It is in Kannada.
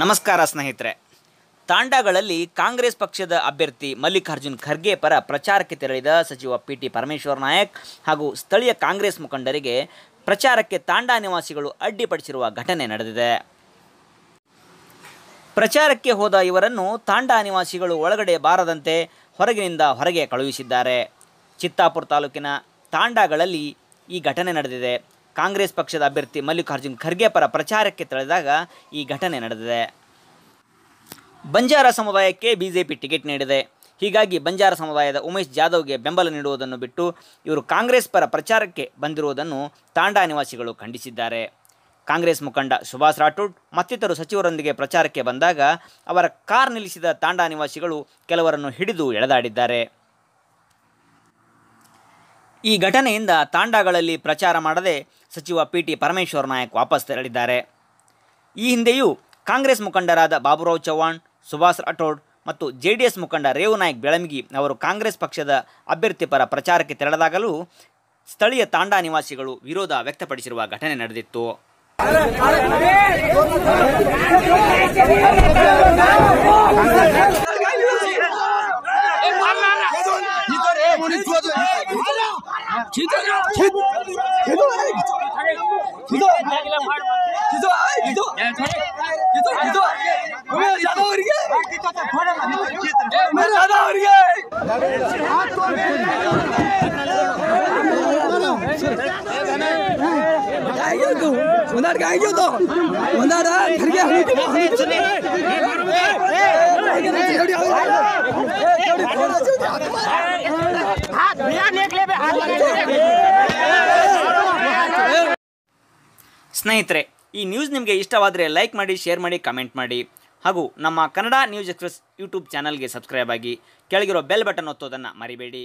ನಮಸ್ಕಾರ ಸ್ನೇಹಿತರೆ. ತಾಂಡಾಗಳಲ್ಲಿ ಕಾಂಗ್ರೆಸ್ ಪಕ್ಷದ ಅಭ್ಯರ್ಥಿ ಮಲ್ಲಿಕಾರ್ಜುನ್ ಖರ್ಗೆ ಪರ ಪ್ರಚಾರಕ್ಕೆ ತೆರಳಿದ ಸಚಿವ ಪಿ ಟಿ ಪರಮೇಶ್ವರ್ ನಾಯಕ್ ಹಾಗೂ ಸ್ಥಳೀಯ ಕಾಂಗ್ರೆಸ್ ಮುಖಂಡರಿಗೆ ಪ್ರಚಾರಕ್ಕೆ ತಾಂಡಾ ನಿವಾಸಿಗಳು ಅಡ್ಡಿಪಡಿಸಿರುವ ಘಟನೆ ನಡೆದಿದೆ. ಪ್ರಚಾರಕ್ಕೆ ಹೋದ ಇವರನ್ನು ತಾಂಡಾ ನಿವಾಸಿಗಳು ಒಳಗಡೆ ಬಾರದಂತೆ ಹೊರಗಿನಿಂದ ಹೊರಗೆ ಕಳುಹಿಸಿದ್ದಾರೆ. ಚಿತ್ತಾಪುರ ತಾಲೂಕಿನ ತಾಂಡಾಗಳಲ್ಲಿ ಈ ಘಟನೆ ನಡೆದಿದೆ. ಕಾಂಗ್ರೆಸ್ ಪಕ್ಷದ ಅಭ್ಯರ್ಥಿ ಮಲ್ಲಿಕಾರ್ಜುನ್ ಖರ್ಗೆ ಪರ ಪ್ರಚಾರಕ್ಕೆ ತೆರಳಿದಾಗ ಈ ಘಟನೆ ನಡೆದಿದೆ. ಬಂಜಾರ ಸಮುದಾಯಕ್ಕೆ ಬಿಜೆಪಿ ಟಿಕೆಟ್ ನೀಡಿದೆ. ಹೀಗಾಗಿ ಬಂಜಾರ ಸಮುದಾಯದ ಉಮೇಶ್ ಜಾಧವ್ಗೆ ಬೆಂಬಲ ನೀಡುವುದನ್ನು ಬಿಟ್ಟು ಇವರು ಕಾಂಗ್ರೆಸ್ ಪರ ಪ್ರಚಾರಕ್ಕೆ ಬಂದಿರುವುದನ್ನು ತಾಂಡಾ ನಿವಾಸಿಗಳು ಖಂಡಿಸಿದ್ದಾರೆ. ಕಾಂಗ್ರೆಸ್ ಮುಖಂಡ ಸುಭಾಷ್ ರಾಠೋಡ್ ಮತ್ತಿತರರು ಸಚಿವರೊಂದಿಗೆ ಪ್ರಚಾರಕ್ಕೆ ಬಂದಾಗ ಅವರ ಕಾರ್ ನಿಲ್ಲಿಸಿದ ತಾಂಡಾ ನಿವಾಸಿಗಳು ಕೆಲವರನ್ನು ಹಿಡಿದು ಎಳೆದಾಡಿದ್ದಾರೆ. ಈ ಘಟನೆಯಿಂದ ತಾಂಡಾಗಳಲ್ಲಿ ಪ್ರಚಾರ ಮಾಡದೆ ಸಚಿವ ಪಿ ಟಿ ಪರಮೇಶ್ವರ್ ನಾಯಕ್ ವಾಪಸ್ ತೆರಳಿದ್ದಾರೆ. ಈ ಹಿಂದೆಯೂ ಕಾಂಗ್ರೆಸ್ ಮುಖಂಡರಾದ ಬಾಬುರಾವ್ ಚೌಹಾಣ್ ಸುಭಾಷ್ ರಾಠೋಡ್ ಮತ್ತು ಜೆ ಡಿ ಎಸ್ ಮುಖಂಡ ರೇವು ನಾಯಕ್ ಬೆಳಮಗಿ ಅವರು ಕಾಂಗ್ರೆಸ್ ಪಕ್ಷದ ಅಭ್ಯರ್ಥಿ ಪರ ಪ್ರಚಾರಕ್ಕೆ ತೆರಳದಾಗಲೂ ಸ್ಥಳೀಯ ತಾಂಡಾ ನಿವಾಸಿಗಳು ವಿರೋಧ ವ್ಯಕ್ತಪಡಿಸಿರುವ ಘಟನೆ ನಡೆದಿತ್ತು. खींचो खींचो खींचो खींचो खींचो खींचो खींचो खींचो मैं ज़्यादा हो रही है मैं ज़्यादा हो रही है तो उधर गाएँगे तो उधर घर के हमें चले ಸ್ನೇಹಿತರೆ, ಈ ನ್ಯೂಸ್ ನಿಮಗೆ ಇಷ್ಟವಾದರೆ ಲೈಕ್ ಮಾಡಿ ಶೇರ್ ಮಾಡಿ ಕಮೆಂಟ್ ಮಾಡಿ. ಹಾಗೂ ನಮ್ಮ ಕನ್ನಡ ನ್ಯೂಸ್ ಎಕ್ಸ್ಪ್ರೆಸ್ ಯೂಟ್ಯೂಬ್ ಚಾನಲ್ಗೆ ಸಬ್ಸ್ಕ್ರೈಬ್ ಆಗಿ. ಕೆಳಗಿರೋ ಬೆಲ್ ಬಟನ್ ಒತ್ತೋದನ್ನು ಮರಿಬೇಡಿ.